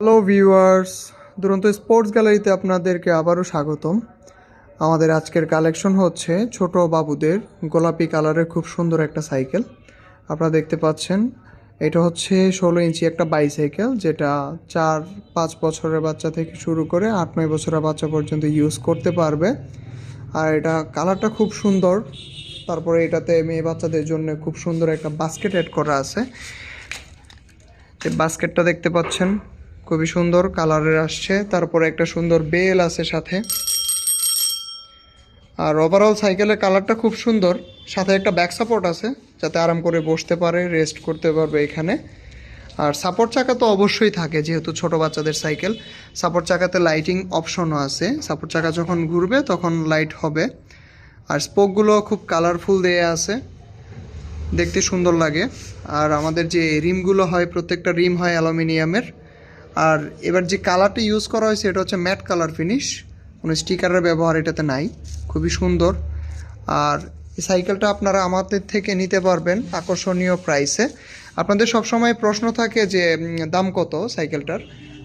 Hello viewers দুরন্ত sports গ্যালারিতে আপনাদেরকে আবারও স্বাগতম। আমাদের আজকের কালেকশন হচ্ছে ছোট বাবুদের গোলাপি কালারের খুব সুন্দর একটা সাইকেল আপনারা দেখতে পাচ্ছেন, এটা হচ্ছে ষোলো ইঞ্চি একটা বাইসাইকেল যেটা চার, পাঁচ বছরের বাচ্চা থেকে শুরু করে আট, নয় বছরের বাচ্চা পর্যন্ত ইউজ করতে পারবে। আর এটা কালারটা খুব সুন্দর। তারপরে এটাতে মেয়ে বাচ্চাদের জন্য খুব সুন্দর একটা বাস্কেট অ্যাড করা আছে। বাস্কেটটা দেখতে পাচ্ছেন খুবই সুন্দর কালারের আসছে। তারপরে একটা সুন্দর বেল আছে সাথে। আর ওভারঅল সাইকেলের কালারটা খুব সুন্দর। সাথে একটা ব্যাক সাপোর্ট আছে, যাতে আরাম করে বসতে পারে রেস্ট করতে পারবে এখানে। আর সাপোর্ট চাকা তো অবশ্যই থাকে, যেহেতু ছোট বাচ্চাদের সাইকেল সাপোর্ট চাকাতে লাইটিং অপশনও আছে। সাপোর্ট চাকা যখন ঘুরবে, তখন লাইট হবে। আর স্পোকগুলো খুব কালারফুল দেয়া আছে। দেখতে সুন্দর লাগে। আর আমাদের যে রিমগুলো হয়, প্রত্যেকটা রিম হয় অ্যালুমিনিয়ামের। আর এবার যে কালারটা ইউজ করা হয়েছে, এটা হচ্ছে ম্যাট কালার ফিনিশ কোনো স্টিকারের ব্যবহার এটাতে নাই। খুবই সুন্দর। আর এই সাইকেলটা আপনারা আমাদের থেকে নিতে পারবেন আকর্ষণীয় প্রাইসে আপনাদের সবসময় প্রশ্ন থাকে যে দাম কত সাইকেলটার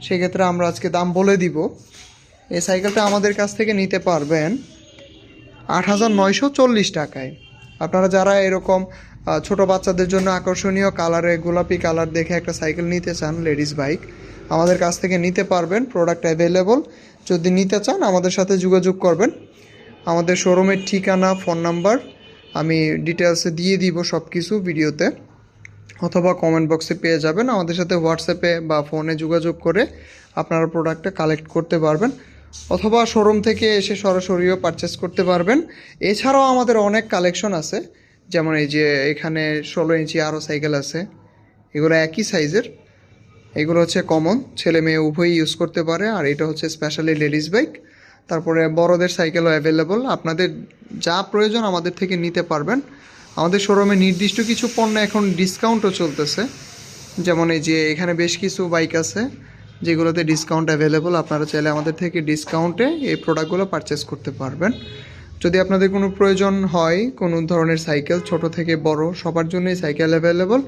সেক্ষেত্রে আমরা আজকে দাম বলে দিব। এই সাইকেলটা আমাদের কাছ থেকে নিতে পারবেন আট হাজার নয়শো চল্লিশ টাকায়। আপনারা যারা এরকম ছোট বাচ্চাদের জন্য আকর্ষণীয় কালারে, গোলাপি কালার দেখে একটা সাইকেল নিতে চান লেডিস বাইক। আমাদের কাছ থেকে নিতে পারবেন, প্রোডাক্ট অ্যাভেলেবল। যদি নিতে চান, আমাদের সাথে যোগাযোগ করবেন। আমাদের শোরুমের ঠিকানা, ফোন নাম্বার আমি ডিটেলসে দিয়ে দিব সব কিছু ভিডিওতে। অথবা কমেন্ট বক্সে পেয়ে যাবেন। আমাদের সাথে হোয়াটসঅ্যাপে বা ফোনে যোগাযোগ করে আপনারা প্রোডাক্টটা কালেক্ট করতে পারবেন। অথবা শোরুম থেকে এসে সরাসরিও পারচেস করতে পারবেন। এছাড়াও আমাদের অনেক কালেকশন আছে। যেমন এই যে এখানে ষোলো ইঞ্চি আরও সাইকেল আছে, এগুলো একই সাইজের। এগুলো হচ্ছে কমন, ছেলে মেয়ে উভয়ই ইউজ করতে পারে, আর এটা হচ্ছে স্পেশালি লেডিস বাইক তারপরে বড়দের সাইকেলও অ্যাভেলেবল আপনাদের যা প্রয়োজন আমাদের থেকে নিতে পারবেন। আমাদের শোরুমে নির্দিষ্ট কিছু পণ্য এখন ডিসকাউন্টও চলতেছে। যেমন এই যে এখানে বেশ কিছু বাইক আছে, যেগুলোতে ডিসকাউন্ট অ্যাভেলেবল আপনারা চাইলে আমাদের থেকে ডিসকাউন্টে এই প্রোডাক্টগুলো পারচেস করতে পারবেন। যদি আপনাদের কোনো প্রয়োজন হয়, কোনো ধরনের সাইকেল, ছোট থেকে বড়, সবার জন্যই সাইকেল অ্যাভেলেবল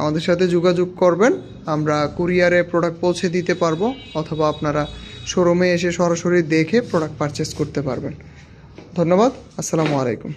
আমাদের সাথে যোগাযোগ করবেন। আমরা কুরিয়ারে প্রোডাক্ট পৌঁছে দিতে পারব, অথবা আপনারা শোরুমে এসে সরাসরি দেখে প্রোডাক্ট পারচেস করতে পারবেন। ধন্যবাদ, আসসালামু আলাইকুম।